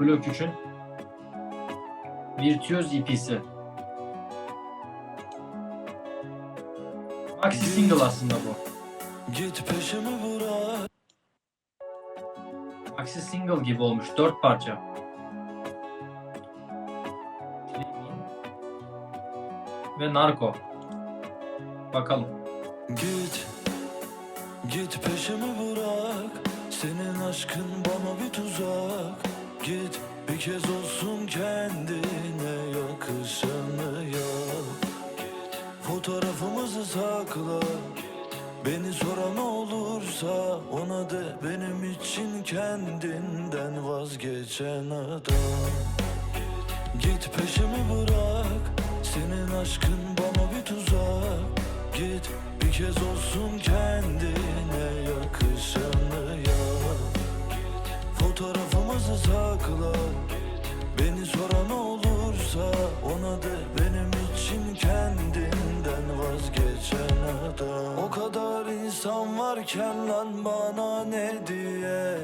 Blok 3'ün Virtüöz EP'si. Maxi single aslında bu. Git peşimi bırak Maxi single gibi olmuş. Dört parça. Ve Narko. Bakalım. Git Git peşimi bırak Senin aşkın bana bir tuzak Git bir kez olsun kendine yakışanı yap Fotoğrafımızı sakla. Beni soran olursa ona de benim için kendinden vazgeçen adam. Git peşimi bırak Senin aşkın bana bir tuzak. Git bir kez olsun kendine yakışanı Sakla Beni soran olursa ona de benim için kendinden vazgeçen adam. O kadar insan varken lan bana ne diye?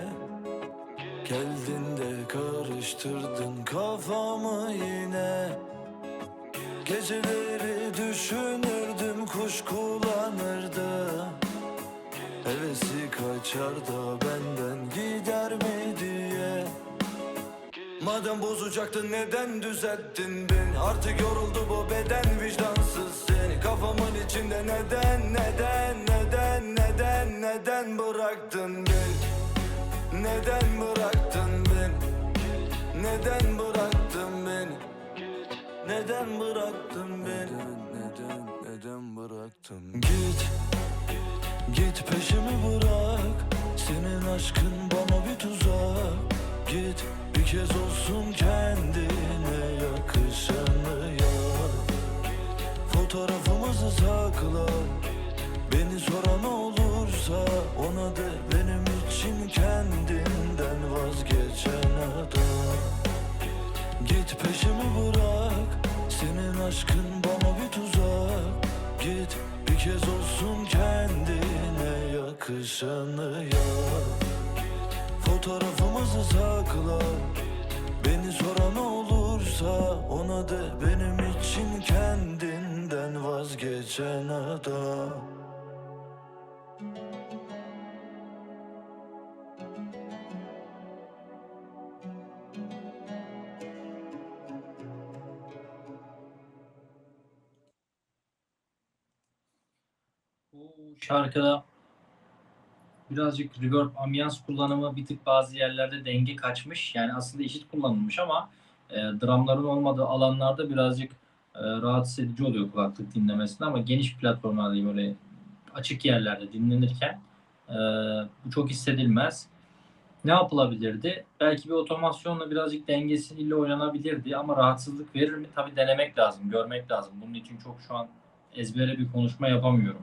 Geldin de karıştırdın kafamı yine. Geceleri düşünürdüm kuş kullanırdı. Hevesi kaçar da benden gider mi diye Madem bozacaktın neden düzelttin beni? Artık yoruldu bu beden vicdansız seni. Kafamın içinde neden neden neden neden neden bıraktın beni? Neden bıraktın beni? Neden bıraktın beni? Neden bıraktın beni? Neden neden bıraktın? Git Git peşimi bırak. Senin aşkın bana bir tuzak. Git bir kez olsun kendine yakışanı yap Fotoğrafımızı sakla. Beni soran olursa ona de. Benim için kendinden vazgeçen adam. Git peşimi bırak. Senin aşkın bana bir tuzak. Git bir kez olsun kendine yakışanı yap Fotoğrafımızı sakla. Beni soran olursa ona de benim için kendinden vazgeçen adam. Şarkıda birazcık reverb, ambiyans kullanımı bir tık bazı yerlerde denge kaçmış. Yani aslında eşit kullanılmış ama e, drumların olmadığı alanlarda birazcık e, rahatsız edici oluyor kulaklık dinlemesinde ama geniş platformlarda böyle açık yerlerde dinlenirken e, bu çok hissedilmez. Ne yapılabilirdi? Belki bir otomasyonla birazcık dengesiyle oynanabilirdi ama rahatsızlık verir mi? Tabii denemek lazım, görmek lazım. Bunun için çok şu an ezbere bir konuşma yapamıyorum.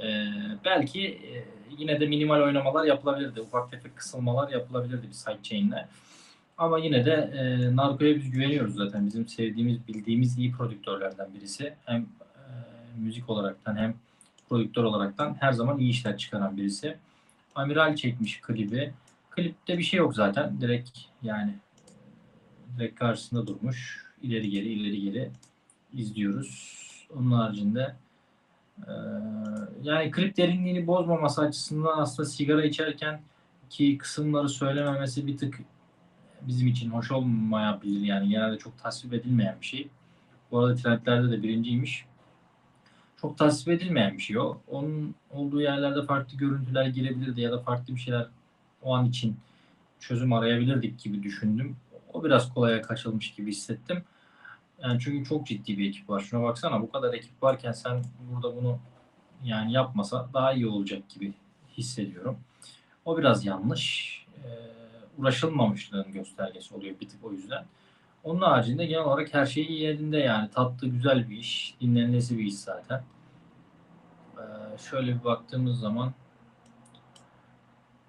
Ee, belki e, yine de minimal oynamalar yapılabilirdi. Ufak tefek kısılmalar yapılabilirdi bir sidechain'le. Ama yine de e, Narco'ya biz güveniyoruz zaten. Bizim sevdiğimiz, bildiğimiz iyi prodüktörlerden birisi. Hem e, müzik olaraktan hem prodüktör olaraktan her zaman iyi işler çıkaran birisi. Amiral çekmiş klibi. Klipte bir şey yok zaten. Direkt yani e, direkt karşısında durmuş. İleri geri ileri geri izliyoruz. Onun haricinde ee, yani klip derinliğini bozmaması açısından aslında sigara içerken ki kısımları söylememesi bir tık bizim için hoş olmayabilir yani genelde çok tasvip edilmeyen bir şey. Bu arada trendlerde de birinciymiş. Çok tasvip edilmeyen bir şey o. Onun olduğu yerlerde farklı görüntüler girebilirdi ya da farklı bir şeyler o an için çözüm arayabilirdik gibi düşündüm. O biraz kolaya kaçılmış gibi hissettim. Yani çünkü çok ciddi bir ekip var. Şuna baksana bu kadar ekip varken sen burada bunu yani yapmasa daha iyi olacak gibi hissediyorum. O biraz yanlış. Ee, uğraşılmamışlığın göstergesi oluyor bir tık o yüzden. Onun haricinde genel olarak her şey yerinde yani. Tatlı güzel bir iş. Dinlenmesi bir iş zaten. Ee, şöyle bir baktığımız zaman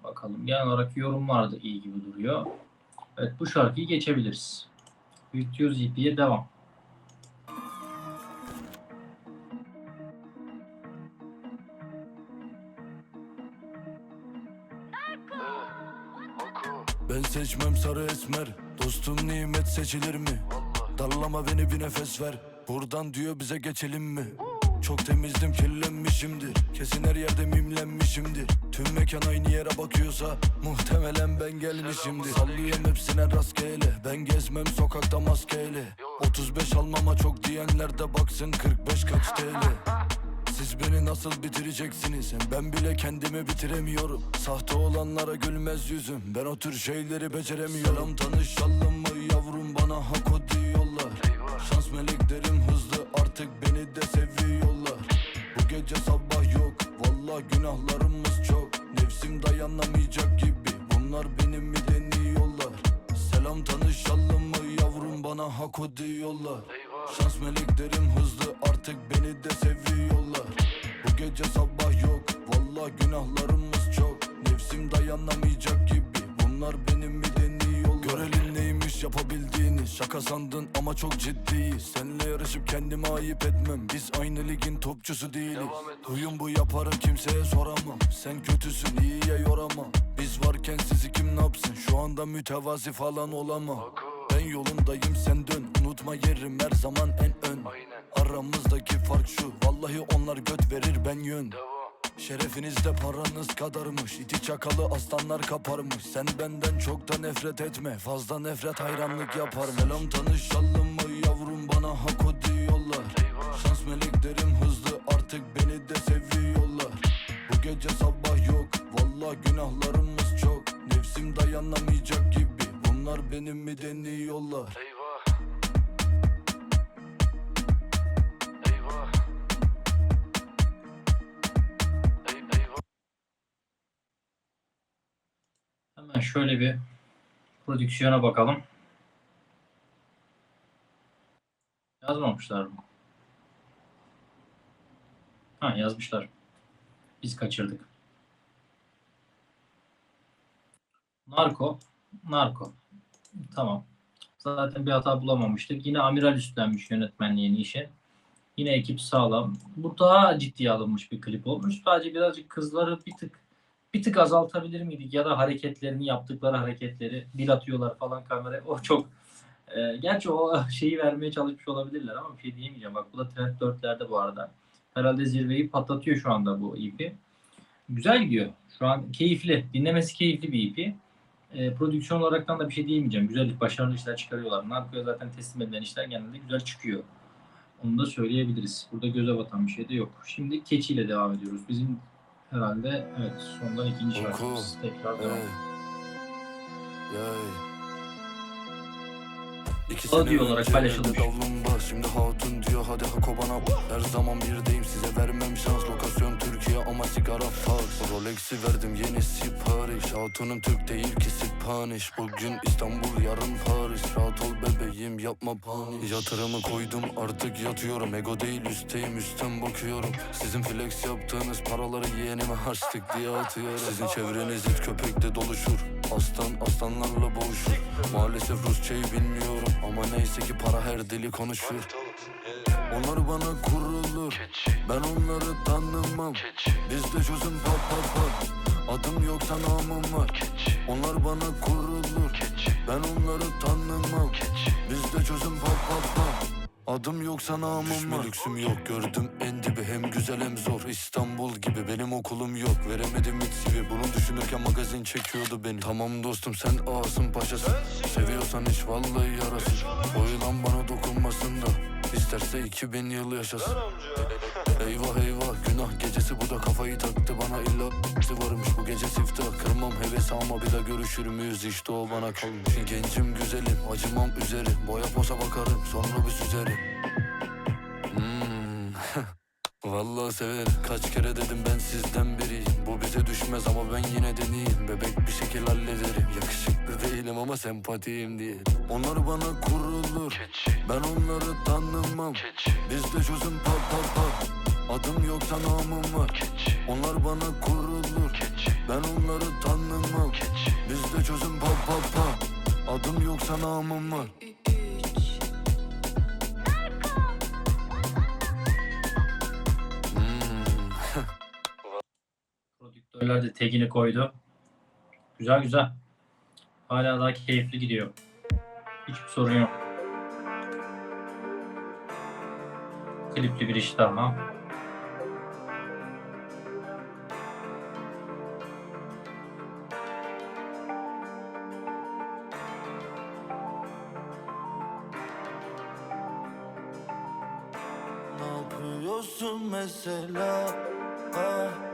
bakalım. Genel olarak yorumlar da iyi gibi duruyor. Evet bu şarkıyı geçebiliriz. Virtuoz EP'ye devam. Ben seçmem sarı esmer. Dostum nimet seçilir mi? Darlama beni bir nefes ver. Buradan diyor bize geçelim mi? Çok temizdim kirlenmişimdir. Kesin her yerde mimlenmişimdir. Tüm mekan aynı yere bakıyorsa Muhtemelen ben gelmişimdir. Sallıyorum hepsine rastgele. Ben gezmem sokakta maskeyle. 35 almama çok diyenler de baksın 45 kaç TL siz beni nasıl bitireceksiniz? Ben bile kendimi bitiremiyorum. Sahte olanlara gülmez yüzüm. Ben o tür şeyleri beceremiyorum. Selam tanışalım mı yavrum? Bana hak o diyorlar. Şans meleklerim hızlı. Artık beni de seviyorlar. Bu gece sabah yok. Valla günahlarımız çok. Nefsim dayanamayacak gibi. Bunlar benim mi deniyorlar? Selam tanışalım mı yavrum? Bana hak o diyorlar. Şans meleklerim hızlı gece sabah yok. Valla günahlarımız çok. Nefsim dayanamayacak gibi. Bunlar benim mi deniyorlar Görelim neymiş yapabildiğini. Şaka sandın ama çok ciddiyiz. Seninle yarışıp kendime ayıp etmem. Biz aynı ligin topçusu değiliz. Huyum bu yaparım kimseye soramam. Sen kötüsün iyiye yoramam. Biz varken sizi kim ne yapsın Şu anda mütevazi falan olamam. Ben yolundayım sen dön Unutma yerim her zaman en ön. Aramızdaki fark şu Vallahi onlar göt verir ben yön. Şerefinizde paranız kadarmış İti çakalı aslanlar kaparmış. Sen benden çok da nefret etme Fazla nefret hayranlık yapar Selam tanışalım mı yavrum bana hak o diyorlar. Şans meleklerim hızlı artık beni de seviyorlar. Bu gece sabah yok Valla günahlarımız çok. Nefsim dayanamayacak gibi Bunlar benim mi deniyorlar şöyle bir prodüksiyona bakalım. Yazmamışlar mı? Ha yazmışlar. Biz kaçırdık. Narko. Narko. Tamam. Zaten bir hata bulamamıştık. Yine amiral üstlenmiş yönetmenliğini işe. Yine ekip sağlam. Bu daha ciddiye alınmış bir klip olmuş. Sadece birazcık kızları bir tık bir tık azaltabilir miydik? Ya da hareketlerini yaptıkları hareketleri dil atıyorlar falan kameraya. O çok e, gerçi o şeyi vermeye çalışmış olabilirler ama bir şey diyemeyeceğim. Bak bu da Trend 4'lerde bu arada. Herhalde zirveyi patlatıyor şu anda bu EP güzel gidiyor. Şu an keyifli. Dinlemesi keyifli bir EP e, prodüksiyon olaraktan da bir şey diyemeyeceğim. Güzel başarılı işler çıkarıyorlar. Narco'ya zaten teslim edilen işler genelde güzel çıkıyor. Onu da söyleyebiliriz. Burada göze batan bir şey de yok. Şimdi Keçi ile devam ediyoruz. Bizim herhalde. Evet sondan ikinci şarkımız. Tekrar devam. Audio olarak paylaşılmış. Şimdi hatun diyor hadi hako bana Her zaman birdeyim size vermem şans Sigara faz Rolex'i verdim yeni sipariş. Hatunum Türk değil ki Spanish. Bugün İstanbul yarın Paris. Rahat ol bebeğim yapma panik Yatırımı koydum artık yatıyorum. Ego değil üstteyim üstten bakıyorum. Sizin flex yaptığınız paraları yeğenime harçlık diye atıyorum. Sizin çevreniz it köpekte doluşur. Aslan aslanlarla boğuşur. Maalesef Rusçayı bilmiyorum. Ama neyse ki para her dili konuşur Onlar bana kurulur. Ben onları tanımam. Bizde çözüm pat pat pat. Adım yoksa namım var. Onlar bana kurulur. Ben onları tanımam. Bizde çözüm pat pat pat. Adım yoksa namım var. lüksüm yok. Gördüm en dibi. Hem güzel hem zor. İstanbul gibi. Benim okulum yok. Veremedim hiç CV bunu düşünürken magazin çekiyordu beni. Tamam dostum sen ağasın paşasın. Seviyorsan hiç vallahi yarasın. O yılan bana dokunmasın da İsterse 2000 yıl yaşasın. Eyvah eyvah günah gecesi bu da kafayı taktı bana. İlla varmış bu gece siftah. Kırmam heves ama bir daha görüşür müyüz? İşte o bana kalmış. Gencim güzelim acımam üzeri. Boya posa bakarım sonra bir süzerim. Hmm. Vallahi severim. Kaç kere dedim ben sizden biriyim Düşmez ama ben yine deneyeyim Bebek bir şekil hallederim. Yakışıklı değilim ama sempatiyim diye Onlar bana kurulur. Ben onları tanımam. Bizde çözüm pat pat pat Adım yoksa namım var. Onlar bana kurulur. Ben onları tanımam. Bizde çözüm pat pat pat Adım yoksa namım var Prodüktörler de tagini koydu. Güzel güzel. Hala daha keyifli gidiyor. Hiçbir sorun yok. Klipli bir iş daha. Ne yapıyorsun mesela ah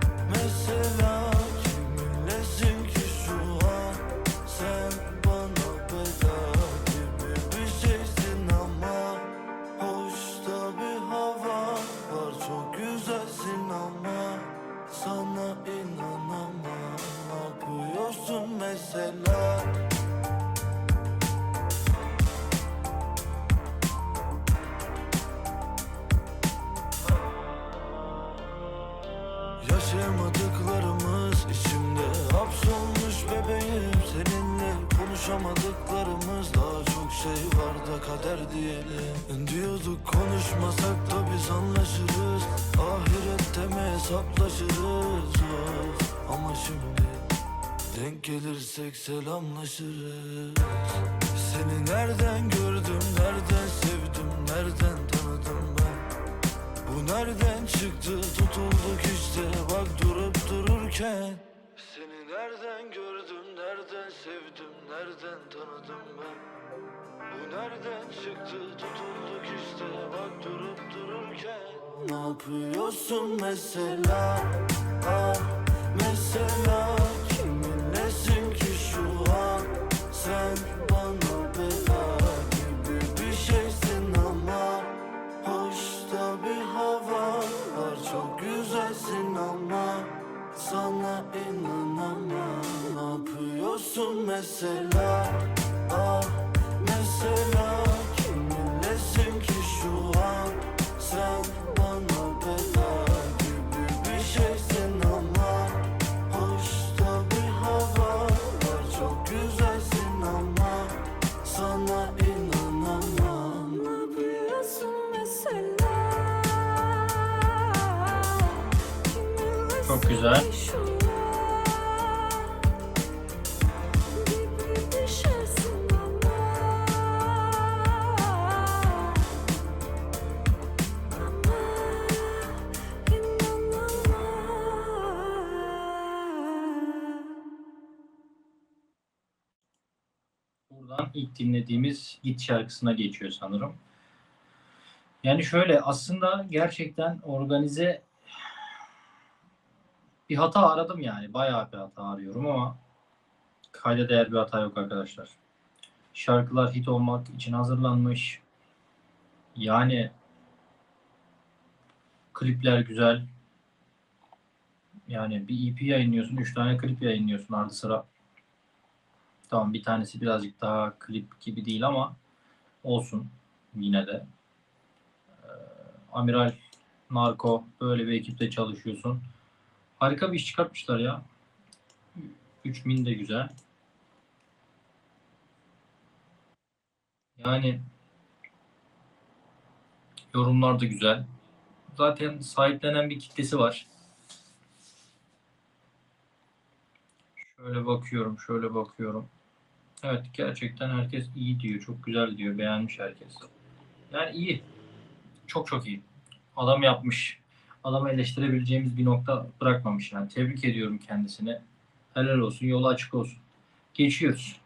Yaşayamadıklarımız içimde hapsolmuş bebeğim. Seninle konuşamadıklarımız daha çok şey var da kader diyelim. Diyorduk konuşmasak da biz anlaşırız. Ahirette mi hesaplaşırız? Of. Ama şimdi denk gelirsek selamlaşırız. Seni nereden gördüm, nereden sevdim, nereden tanıdım ben? Bu nereden çıktı dururken Seni nereden gördüm nereden sevdim nereden tanıdım ben? Bu nereden çıktı tutulduk işte bak durup dururken. Ne yapıyorsun mesela? Ah mesela kiminlesin ki şu an? Sen bana bela yapıyorsun mesela Buradan ilk dinlediğimiz Git şarkısına geçiyor sanırım. Yani şöyle aslında gerçekten organize bir hata aradım yani. Bayağı bir hata arıyorum ama kayda değer bir hata yok arkadaşlar. Şarkılar hit olmak için hazırlanmış. Yani klipler güzel. Yani bir EP yayınlıyorsun, üç tane klip yayınlıyorsun ardı sıra. Tamam bir tanesi birazcık daha klip gibi değil ama olsun yine de. Ee, Amiral, Narko böyle bir ekiple çalışıyorsun. Harika bir iş çıkartmışlar ya. 3000 de güzel. Yani yorumlar da güzel. Zaten sahiplenen bir kitlesi var. Şöyle bakıyorum, şöyle bakıyorum. Evet, gerçekten herkes iyi diyor, çok güzel diyor, beğenmiş herkes. Yani iyi. Çok çok iyi. Adam yapmış. Adamı eleştirebileceğimiz bir nokta bırakmamış yani. Tebrik ediyorum kendisine. Helal olsun, yolu açık olsun. Geçiyoruz.